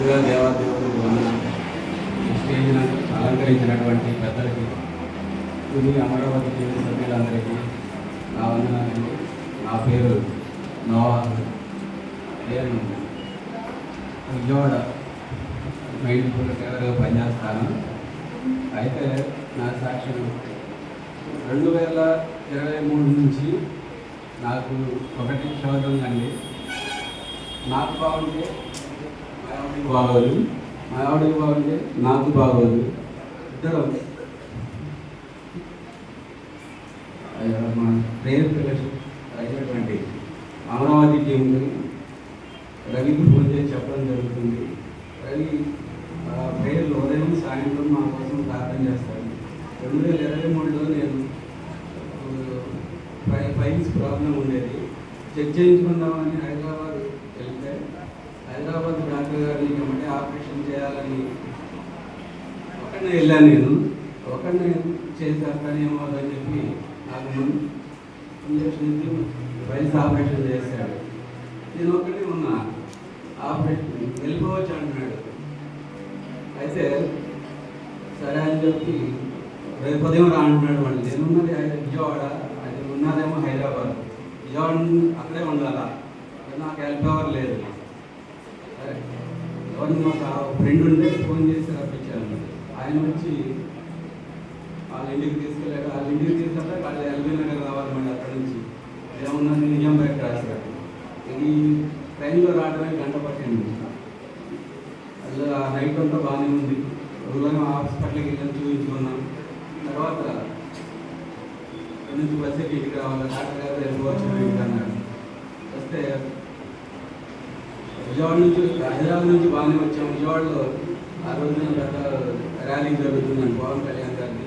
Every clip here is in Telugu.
ముందుగా దేవాదేవుడు వందనాలు అలంకరించినటువంటి పెద్దలకి ఇది అమరావతి టీవీ సభ్యులందరికీ నా వందనాలండి నా పేరు నోవా. నేను విజయవాడ మైండ్ ఫుల్ టైలర్గా పనిచేస్తాను. అయితే నా సాక్ష్యం రెండు వేల ఇరవై మూడు నుంచి నాకు ఒకటి చదవండి అండి నాకు బాగుంటే బాగోదు. మా ఆవిడకి బాగుంటే నాకు బాగోదు. ఇద్దరు. మన ప్రేయర్ అయినటువంటి అమరావతి టీంకి రవికి ఫోన్ చేసి చెప్పడం జరుగుతుంది. రవి ప్రేయర్లు ఉదయం సాయంత్రం మా కోసం ప్రార్థన చేస్తాడు. రెండు వేల ఇరవై మూడులో నేను ఫైల్స్ ప్రాబ్లం ఉండేది. చెక్ చేయించుకుందామని హైదరాబాద్ వెళ్తే హైదరాబాద్ డాక్టర్ గారిని ఏమంటే ఆపరేషన్ చేయాలని ఒకరిని వెళ్ళాను నేను. ఒకరిని చేసేస్తాను అని చెప్పి నాకు ఇంజక్షన్ ఇచ్చి ఆపరేషన్ చేశాడు. నేను ఒకటి ఉన్నా. ఆపరేషన్ వెళ్ళిపోవచ్చు అంటున్నాడు. అయితే సరే అని చెప్పి రేపు ఉదయం రా అంటున్నాడు వాళ్ళు నేను ఉన్నది విజయవాడ అది ఉన్నదేమో హైదరాబాద్. విజయవాడ అక్కడే ఉండాలా? నాకు హెల్ప్ ఎవరు లేదు వన్ ఒక ఫ్రెండ్ ఉంటే ఫోన్ చేసి రప్పించాను ఆయన వచ్చి వాళ్ళ ఇంటికి తీసుకెళ్ళాక వాళ్ళ ఇంటికి తీసుకెళ్తే వాళ్ళు ఎల్బీ నగర్ రావాలి మళ్ళీ అక్కడి నుంచి. ఏమన్నా నిజాం బయట రాశారు ఇది ట్రైన్లో రావడమే గంట పట్టింది. అసలు ఆ నైట్ అంతా బాగానే ఉంది. రోజులను హాస్పిటల్కి వెళ్ళి చూపించుకున్నాం. తర్వాత నుంచి బస్సు ఎక్కి ఇంటికి రావాలి? డాక్టర్ గారు వెళ్ళిపోవచ్చు ఇంటికి అన్నాడు వస్తే విజయవాడ నుంచి హైదరాబాద్ నుంచి బాగానే వచ్చాము విజయవాడలో ఆ రోజున పెద్ద ర్యాలీ జరుగుతుందండి పవన్ కళ్యాణ్ గారిది.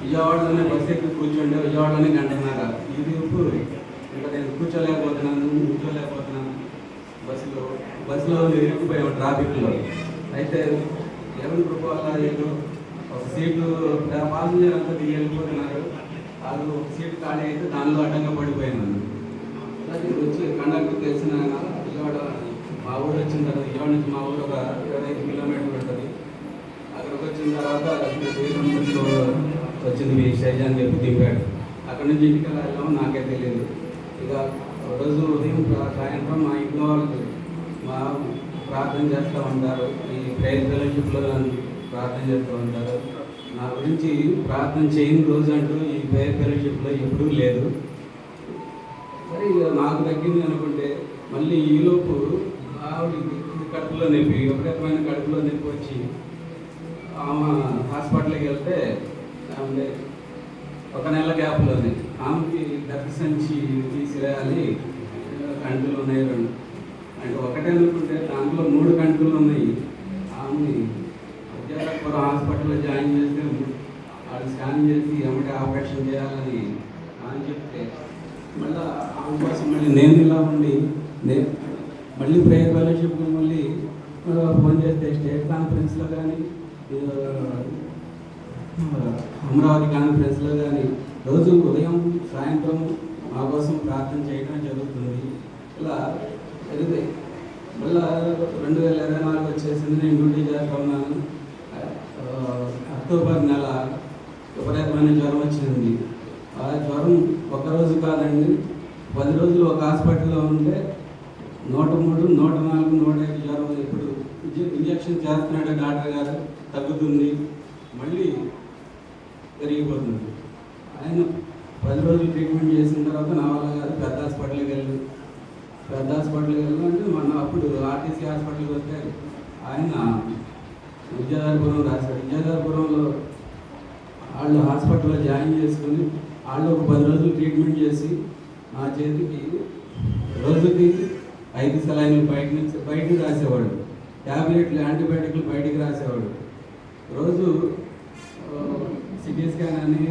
విజయవాడలోనే బస్సు ఎక్కి కూర్చోండి విజయవాడలోనే గంటన్నర. ఇది ఇప్పుడు ఇంకా నేను కూర్చోలేకపోతున్నాను కూర్చోలేకపోతున్నాను. బస్సులో బస్సులో ఇరుక్కుపోయాము ట్రాఫిక్లో. అయితే ఎవరి కృప వల్ల ఏదో ఒక సీటు పాసింజర్ అంతా దిగి వెళ్ళిపోతున్నారు. వాళ్ళు ఒక సీట్ ఖాళీ అయితే దానిలో అడ్డంగా పడిపోయాను. అలాగే వచ్చి కండక్టర్ తెలిసిన విజయవాడ మా ఊరు వచ్చిన తర్వాత ఇరవై నుంచి మా ఊరు ఒక ఇరవై ఐదు కిలోమీటర్లు ఉంటుంది. అక్కడికి వచ్చిన తర్వాత వచ్చింది మీ శైజాన్ చెప్పి దింపాడు. అక్కడ నుంచి ఇంటికి వెళ్ళాము వెళ్ళామో నాకే తెలియదు. ఇక రోజు ఉదయం సాయంత్రం మా ఇంట్లో వాళ్ళకి మా ప్రార్థన చేస్తూ ఉంటారు. ఈ ప్రేయర్ ఫెలోషిప్లో ప్రార్థన చేస్తూ ఉంటారు. నా గురించి ప్రార్థన చేయని రోజు అంటూ ఈ ప్రేయర్ ఫెలోషిప్లో ఎప్పుడూ లేదు. సరే ఇక నాకు తగ్గింది అనుకుంటే మళ్ళీ ఈలోపు ఆవిడ కడుపులో నొప్పి ఒక కడుపులో నొప్పి వచ్చి ఆమె హాస్పిటల్కి వెళ్తే ఆమె ఒక నెల గ్యాప్లోనే. ఆమెకి దత్త సంచి తీసిరేయాలి కంటులు ఉన్నాయి రెండు. అంటే ఒకటే అనుకుంటే దాంట్లో మూడు కంటులు ఉన్నాయి. ఆమెని విద్యాపురం హాస్పిటల్లో జాయిన్ చేస్తే వాళ్ళు స్కాన్ చేసి ఏమంటే ఆపరేషన్ చేయాలని అని చెప్తే మళ్ళీ ఆమె కోసం మళ్ళీ నేను ఇలా ఉండి నేను మళ్ళీ ప్రేయర్ ఫెలోషిప్ మళ్ళీ ఫోన్ చేస్తే స్టేట్ కాన్ఫరెన్స్లో కానీ అమరావతి కాన్ఫరెన్స్లో కానీ రోజు ఉదయం సాయంత్రం మా కోసం ప్రార్థన చేయడం జరుగుతుంది. ఇలా జరుగుతాయి మళ్ళీ రెండు వేల ఇరవై నాలుగు వచ్చేసింది నేను డ్యూటీ చేస్తా ఉన్నాను. అక్టోబర్ నెల విపరీతమైన జ్వరం వచ్చింది. ఆ జ్వరం ఒక రోజు కాదండి పది రోజులు ఒక హాస్పిటల్లో ఉంటే నూట మూడు నూట నాలుగు నూట ఐదు జ్వరం ఇప్పుడు ఇంజక్షన్ చేస్తున్నాడు డాక్టర్ గారు. తగ్గుతుంది. మళ్ళీ పెరిగిపోతుంది. ఆయన పది రోజులు ట్రీట్మెంట్ చేసిన తర్వాత నా గారు పెద్ద హాస్పిటల్కి వెళ్ళి పెద్ద హాస్పిటల్కి వెళ్ళి అంటే మొన్న అప్పుడు ఆర్టీసీ హాస్పిటల్కి వస్తే ఆయన విద్యాధరపురం రాశాడు విద్యాధరపురంలో వాళ్ళు హాస్పిటల్లో జాయిన్ చేసుకుని వాళ్ళు ఒక పది రోజులు ట్రీట్మెంట్ చేసి నా చేతికి రోజుకి ఐదు సెలైన్లు బయట నుంచి బయటికి రాసేవాడు. ట్యాబ్లెట్లు యాంటీబయాటిక్లు బయటికి రాసేవాడు. రోజు సిటీ స్కాన్ అని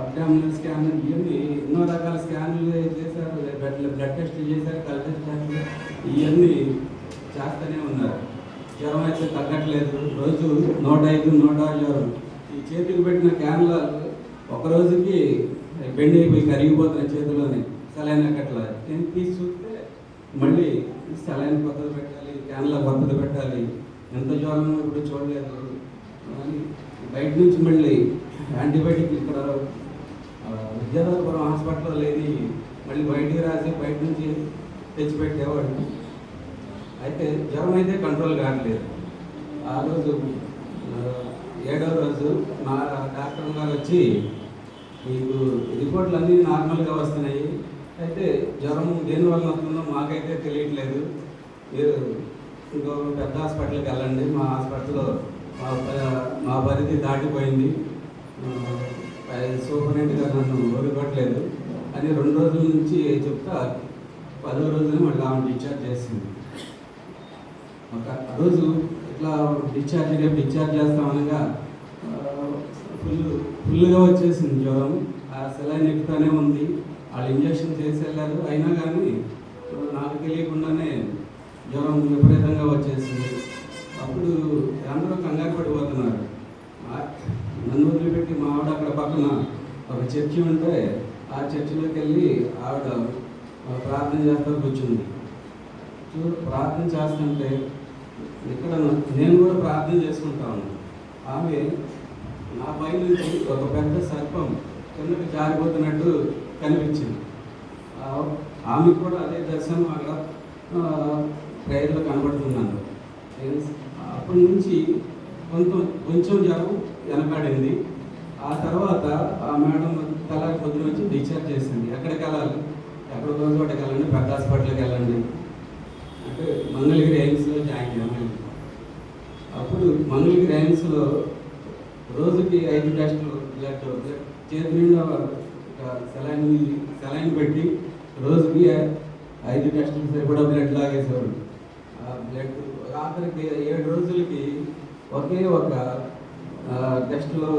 అబ్డామినల్ స్కాన్ ఇవన్నీ ఎన్నో రకాల స్కాన్లు చేశారు. బ్లడ్ బ్లడ్ టెస్ట్ చేశారు కల్చర్ టెస్ట్ ఇవన్నీ చేస్తూనే ఉన్నారు. జ్వరం అయితే తగ్గట్లేదు. రోజు నూట ఐదు నూట ఆరు జ్వరం. ఈ చేతికి పెట్టిన క్యాన్ల ఒక రోజుకి బెండ్ అయిపోయి కరిగిపోతున్నాయి చేతిలోనే. సలైన కట్ల నేను తీసి చూస్తే మళ్ళీ సెలైన్ పద్ధతి పెట్టాలి క్యాన్ల పద్ధతి పెట్టాలి. ఎంత జ్వరం ఇప్పుడు చూడలేదు. అని బయట నుంచి మళ్ళీ యాంటీబయాటిక్ ఇక్కడ విద్యాధరపురం హాస్పిటల్లో లేని మళ్ళీ బయటికి రాసి బయట నుంచి తెచ్చిపెట్టేవాడు. అయితే జ్వరం అయితే కంట్రోల్ కావట్లేదు. ఆ రోజు ఏడో రోజు మా డాక్టర్ గారు వచ్చి మీకు రిపోర్ట్లు అన్నీ నార్మల్గా వస్తున్నాయి. అయితే జ్వరం దేనివల్ల వస్తుందో మాకైతే తెలియట్లేదు. మీరు ఇంకో పెద్ద హాస్పిటల్కి వెళ్ళండి. మా హాస్పిటల్లో మా మా పరిధి దాటిపోయింది. సూపరింటెండెంట్ గారు నన్ను ఓడిపట్టలేదు అని రెండు రోజుల నుంచి చెప్తా పదో రోజున మళ్ళీ ఆమె డిశ్చార్జ్ చేసింది. ఒక రోజు ఇట్లా డిశ్చార్జ్ డిశ్చార్జ్ చేస్తామనగా ఫుల్ ఫుల్గా వచ్చేసింది జ్వరం. ఆ సెలైన్ ఎక్కుతానే ఉంది. వాళ్ళు ఇంజక్షన్ చేసి వెళ్ళారు. అయినా కానీ నాకు తెలియకుండానే జ్వరం విపరీతంగా వచ్చేసింది. అప్పుడు అందరూ కంగారు పడిపోతున్నారు. నన్ను వదిలిపెట్టి మా ఆవిడ అక్కడ పక్కన ఒక చర్చి ఉంటే ఆ చర్చిలోకి వెళ్ళి ఆవిడ ప్రార్థన చేస్తూ కూర్చుంది. ప్రార్థన చేస్తుంటే ఇక్కడ నేను కూడా ప్రార్థన చేసుకుంటాను ఆమె నా పై నుంచి ఒక పెద్ద సర్పం కిందకి జారిపోతున్నట్టు కనిపించింది. ఆమె ఆమెకు కూడా అదే దర్శనం అక్కడ ప్రేయర్లో కనబడుతున్నాను అప్పటి నుంచి కొంచెం కొంచెం జ్వరం వెనకాడింది. ఆ తర్వాత ఆ మేడం తల కొద్ది వచ్చి డిశ్చార్జ్ చేసింది. ఎక్కడికి వెళ్ళాలి? ఎక్కడ చోటకి వెళ్ళండి పెద్ద హాస్పిటల్కి వెళ్ళండి. అంటే మంగళగిరి ఎయిమ్స్లో జాయిన్ చేయాలి. అప్పుడు మంగళగిరి ఎయిమ్స్లో రోజుకి ఐదు టెస్టులు బ్లడ్ చేతి నిండా సెలైన్ సెలైన్ పెట్టి రోజుకి ఐదు టెస్టులు సరిపడా బ్లడ్ లాగేసేవారు ఆ బ్లడ్ ఆఖరికి ఏడు రోజులకి ఒకే ఒక టెస్ట్లో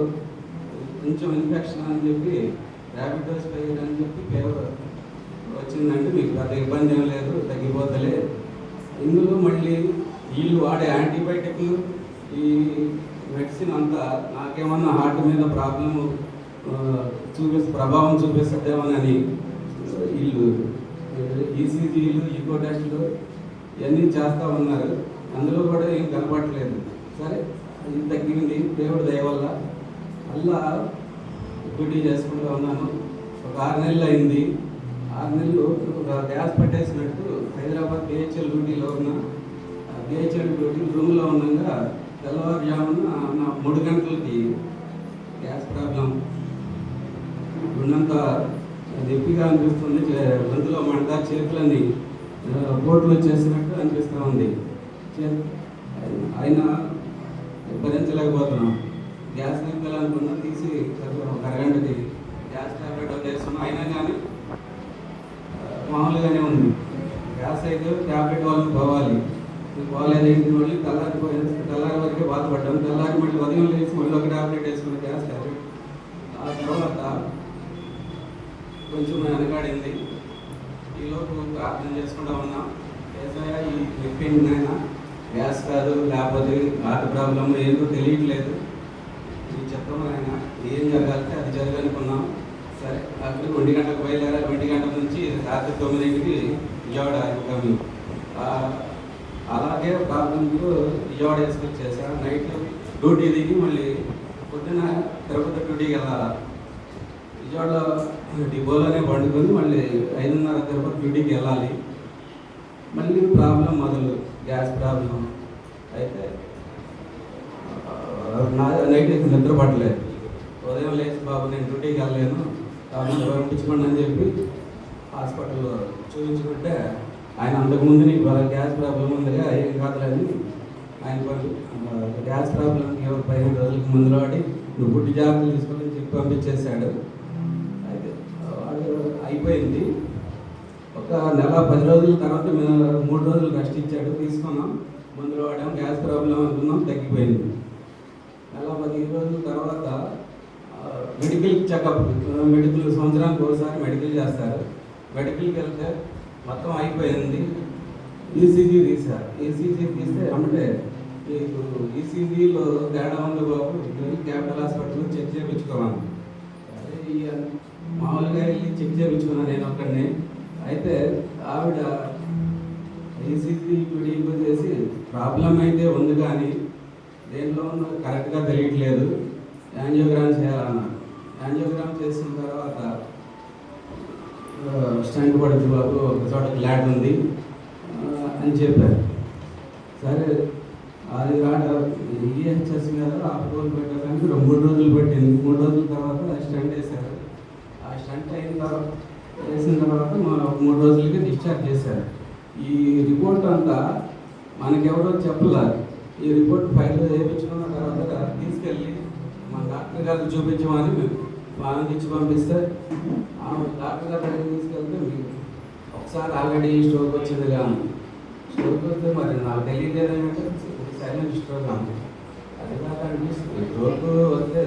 కొంచెం ఇన్ఫెక్షన్ అని చెప్పి ర్యాపిడ్ టెస్ట్ పెరిగింది అని చెప్పి ఫేవర్ వచ్చిందంటే మీకు పెద్ద ఇబ్బంది ఏం లేదు తగ్గిపోతలే. ఇందులో మళ్ళీ వీళ్ళు వాడే యాంటీబయాటిక్లు ఈ మెడిసిన్ అంతా నాకేమన్నా హార్ట్ మీద ప్రాబ్లము చూపి ప్రభావం చూపిస్తుందేమోనని వీళ్ళు ఈసీజీలు ఈకో టెస్టులు ఇవన్నీ చేస్తూ ఉన్నారు. అందులో కూడా ఏం కనపడలేదు సరే ఇది తగ్గింది దేవుడి దయ వల్ల మళ్ళా డ్యూటీ చేసుకుంటూ ఉన్నాను. ఒక ఆరు నెలలు అయింది. ఆరు నెలలు ఒక గ్యాస్ పట్టేసినట్టు హైదరాబాద్ బిహెచ్ఎల్ డ్యూటీలో ఉన్న బిహెచ్ఎల్ డ్యూటీ రూమ్లో ఉండగా తెల్లవారుజామున నా మూడు గంటలకి గ్యాస్ ప్రాబ్లం ఉన్నంత నొప్పిగా అనిపిస్తుంది. గొంతులో మంట చేతులని బోట్లు వచ్చేసినట్టు అనిపిస్తూ ఉంది. చే- అయినా భరించలేకపోతున్నాం. గ్యాస్ నింపాలనుకున్నా తీసి ఒక అరగంటకి. గ్యాస్ టాబ్లెట్ వదిలేస్తున్నాం అయినా కానీ మామూలుగానే ఉంది. గ్యాస్ అయితే ట్యాబ్లెట్ వాళ్ళని పోవాలి. పోలేదు ఏంటి మళ్ళీ? తెల్లారి పోయి- తెల్లారి వరకే బాధపడ్డాం. తెల్లారి మళ్ళీ ఉదయం లేచి మళ్ళీ ఒక ట్యాబ్లెట్ వేసుకుని గ్యాస్ ట్యాబ్లెట్ ఆ తర్వాత కొంచెం వెనకాడింది. ఈలోపు ప్రార్థన చేసుకుంటా ఉన్నాం. ఏదైనా ఈ నొప్పింది నాయన గ్యాస్ కాదు లేకపోతే హార్ట్ ప్రాబ్లం ఏదో తెలియట్లేదు. ఈ చెప్పడం ఆయన ఏం జరగాలంటే అది జరగనుకున్నాం సరే అక్కడ ఒంటి గంటకు బయలుదేరా ఒంటి గంట నుంచి రాత్రి తొమ్మిదింటికి విజయవాడ ఇవ్వము అలాగే ప్రాబ్లంలో విజయవాడ వేసుకొచ్చేసా నైట్ డ్యూటీ దిగి మళ్ళీ పొద్దున తిరుపతి డ్యూటీకి వెళ్ళాలా? విజయవాడలో డిపోలోనే పండుకొని మళ్ళీ ఐదున్నర తిరుపతి డ్యూటీకి వెళ్ళాలి. మళ్ళీ ప్రాబ్లం మొదలు గ్యాస్ ప్రాబ్లం. అయితే నా నైట్ అయితే నిద్ర పట్టలేదు. ఉదయం లేచి బాబు నేను డ్యూటీకి వెళ్ళలేను. కాబట్టి పంపించుకోండి అని చెప్పి హాస్పిటల్లో చూపించుకుంటే ఆయన అంతకుముందు నీకు బాగా గ్యాస్ ప్రాబ్లం ఉందిగా ఏం కాదులని ఆయన గ్యాస్ ప్రాబ్లం ఎవరు పదిహేను రోజులకు ముందు వాడి నువ్వు పుట్టి జాగ్రత్తలు తీసుకోవాలని చెప్పి పంపించేశాడు. అయిపోయింది. ఒక నెల పది రోజుల తర్వాత మేము మూడు రోజులు రెస్ట్ ఇచ్చాడు తీసుకున్నాం. మందులు వాడాం గ్యాస్ ప్రాబ్లం అనుకున్నాం తగ్గిపోయింది. నెల పదిహేను రోజుల తర్వాత మెడికల్ చెకప్ మెడికల్ సంవత్సరానికి ఒకసారి మెడికల్ చేస్తారు. మెడికల్కి వెళ్తే మొత్తం అయిపోయింది. ఈసీజీ తీశారు. ఈసీజీ తీస్తే అంటే మీకు ఈసీజీలో తేడా ఉంది బాబు. క్యాపిటల్ హాస్పిటల్ చెక్ చేయించుకోవాలి. అదే ఈ మామూలుగా వెళ్ళి చెక్ చేయించుకున్నాను నేను ఒక్కడిని అయితే ఆవిడ ఈసీజీ పీడీకు చేసి ప్రాబ్లం అయితే ఉంది కానీ దేంట్లో ఉన్న కరెక్ట్గా తెలియట్లేదు. యాంజియోగ్రామ్ చేయాలన్నారు. యాంజియోగ్రామ్ చేసిన తర్వాత స్టంట్ పడుతుంది బాబు ఒక చోట గ్లాడ్ ఉంది. అని చెప్పారు. సరే అది రాట ఈహెచ్ఎస్ మీద అప్రూవల్ పెట్టడానికి రెండు మూడు రోజులు పట్టింది. మూడు రోజుల తర్వాత స్టంట్ వేశారు. స్టంట్ అయిన తర్వాత వేసిన తర్వాత ఒక మూడు రోజులకి డిశ్చార్జ్ చేశారు. ఈ రిపోర్ట్ అంతా మనకెవరో చెప్పలేదు ఈ రిపోర్ట్ ఫైల్ చేయించుకున్న తర్వాత తీసుకెళ్ళి మన డాక్టర్ గారికి చూపించమని మేము వాళ్ళకి ఇచ్చి పంపిస్తే డాక్టర్ గారి దగ్గర తీసుకెళ్తే మీకు ఒకసారి ఆల్రెడీ స్ట్రోక్ వచ్చింది కానీ స్ట్రోక్ వస్తే మరి నాకు తెలియదు ఏదంటే సైలెంట్ స్ట్రోక్ అని అది నాకు అనిపిస్తుంది స్ట్రోక్ వస్తే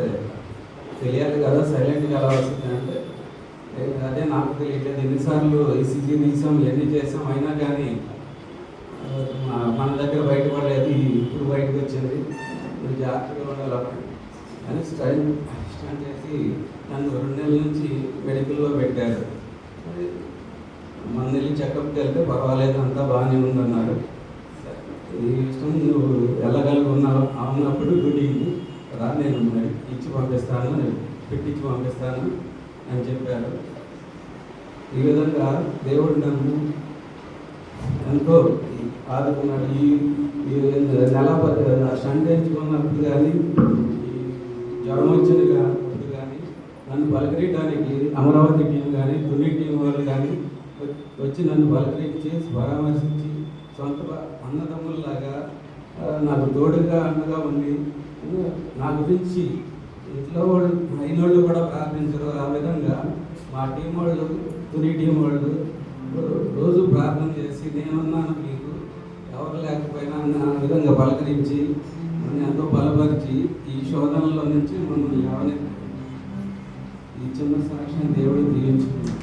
తెలియాలి కదా సైలెంట్గా ఎలా వస్తుంది అంటే అదే నాకు తెలియట్లేదు. ఎన్నిసార్లు ఈసీజీ తీసాం ఎన్ని చేసాం అయినా కానీ మన దగ్గర బయటపడలేదు ఇది ఇప్పుడు బయటకు వచ్చింది. మీరు జాగ్రత్తగా ఉండాలి అని స్టైల్ స్టార్ట్ చేసి నన్ను రెండు నెలల నుంచి మెడికల్లో పెట్టారు. మన వెళ్ళి చెకప్కి వెళ్తే పర్వాలేదు అంతా బాగానే ఉందన్నారు ఈ ఇష్టం నువ్వు వెళ్ళగలిగి అవునప్పుడు ఉన్నప్పుడు రా నేను ఇచ్చి పంపిస్తాను పెట్టించి పంపిస్తాను అని చెప్పారు. ఈ విధంగా దేవుడు నన్ను ఎంతో ఆదుకున్నాడు ఈ ఈ నెల స్టంట్ ఎంచుకున్నప్పుడు కానీ ఈ జ్వరం వచ్చిన కానీ నన్ను పలకరించడానికి అమరావతి టీం కానీ తుని టీం వాళ్ళు కానీ వచ్చి నన్ను పలకరించి పరామర్శించి సొంత అన్నదమ్ముల్లాగా నాకు తోడుగా అండగా ఉండి నా గురించి ఇంట్లో వాళ్ళు అయిన వాళ్ళు కూడా ప్రార్థించరు. ఆ విధంగా మా టీం వాళ్ళు తుని టీం వాళ్ళు రోజు ప్రార్థన చేసి నేనున్నాను మీకు ఎవరు లేకపోయినా నా విధంగా పలకరించి నన్ను ఎంతో బలపరిచి ఈ శోధనలో నుంచి మమ్మల్ని ఎవరి ఈ చిన్న సాక్ష్యం దేవుడు దీవించుకున్నాడు